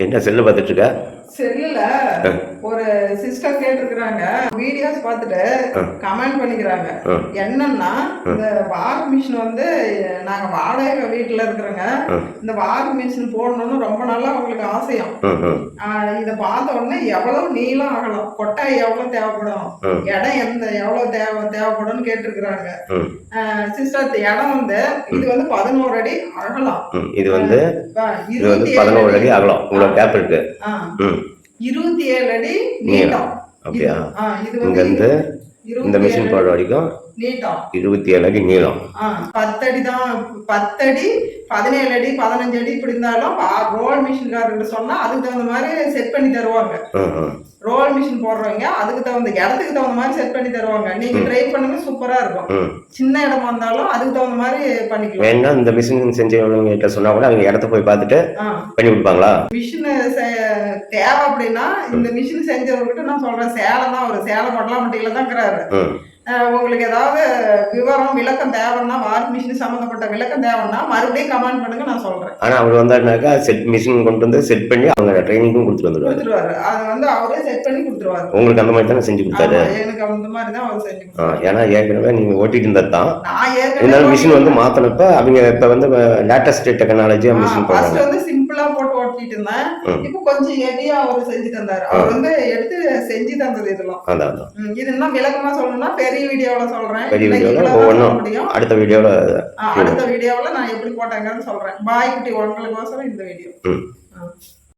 என்ன செல்லு பார்த்துட்டு செல்லுல ஒரு சிஸ்டர் கேட்டிருக்கிறாங்க. வீடியோஸ் பார்த்துட்டு கமெண்ட் பண்ணிக்கிறாங்க. என்னன்னா இந்த வாஷ் மிஷின் வந்து நாங்க வாடகை வீட்டுல இருக்கிறோங்க. இந்த வாஷ் மிஷின் போடணும்னு ரொம்ப நாளா அவங்களுக்கு ஆசையம் இத பார்த்த உடனே எவ்வளவு நீளம் ஆகலாம் கொட்டாய் எவ்வளவு தேவைப்படும். இடம் எந்த எவ்வளவு தேவை தேவைப்படும்னு கேட்டிருக்கிறாங்க. சிஸ்டர் இடம் வந்து இது வந்து பதினோரு அடி அகலம். இது வந்து பதினோரு அடி அகலம். இவ்வளோ கேப் இருக்கு. இருபத்தி ஏழு அடி நீளம். அப்படியா? இங்க இருந்து இந்த மிஷின் போடுற வரைக்கும் நீட்டம் இருபத்தி ஏழு அடி நீளம். பத்தடி தான் பத்தடி பதினேழு அடி பதினஞ்சு அடி இப்படி இருந்தாலும் ரோல் மிஷின்காரர்கிட்ட சொன்னா அதுக்கு தகுந்த மாதிரி செட் பண்ணி தருவாங்க. ரோல் மிஷின் போடுறவங்க அதுக்கு தகுந்த இடத்துக்கு தகுந்த மாதிரி செட் பண்ணி தருவாங்க. நீங்க ட்ரை பண்ணுங்க சூப்பரா இருக்கும். சின்ன இடமா இருந்தாலும் அதுக்கு தகுந்த மாதிரி பண்ணிக்கலாம். வேணா இந்த மிஷின் செஞ்சவங்க கிட்ட சொன்னா கூட அவங்க இடத்த போய் பார்த்துட்டு பண்ணி கொடுப்பாங்களா? மிஷின் தேவை அப்படின்னா இந்த மிஷின் செஞ்சவர்கிட்ட நான் சொல்றேன் சேலம் தான் ஒரு சேலம் மட்டலாமட்டியில தான் இருக்கிறாரு உங்களுக்கு ஏதாவது விவரம் விளக்கம் தேவைன்னா வாஷ் மிஷின் சம்மந்தப்பட்ட விளக்கம் தேவைன்னா மறுபடியும் கமெண்ட் பண்ணுங்க நான் சொல்றேன். ஆனா அவர் வந்தாருனாக்கா செட் மிஷின் கொண்டு வந்து செட் பண்ணி அவங்க ட்ரைனிங்கும் கொடுத்துட்டு வந்துருவாரு. கொடுத்துருவாரு. அது வந்து அவரே செட் பண்ணி கொடுத்துருவாரு. உங்களுக்கு அந்த மாதிரி தானே செஞ்சு கொடுத்தாரு? எனக்கு அந்த மாதிரி தான் அவர் செஞ்சு ஏன்னா ஏற்கனவே நீங்க ஓட்டிட்டு இருந்தது தான் நான் இருந்தாலும் மிஷின் வந்து ஏற்கனவே மாத்தினப்ப அவங்க இப்ப வந்து லேட்டஸ்ட் டெக்னாலஜியா மிஷின் போடுறாங்க. வந்து சிம்பிளா போட்டு ஓட்டிட்டு இருந்தேன். இப்போ கொஞ்சம் ஹெவியா அவர் செஞ்சு தந்தாரு அவர் வந்து எடுத்து செஞ்சு தந்தது இதெல்லாம். இது இன்னும் விளக்கமா சொல்லணும்னா பெரிய வீடியோல சொல்றேன். வீடியோல அடுத்த வீடியோல அடுத்த வீடியோவில் நான் எப்படி போட்டேங்கன்னு சொல்றேன். பாய் குட்டி உங்களுக்கோசரம் இந்த வீடியோ.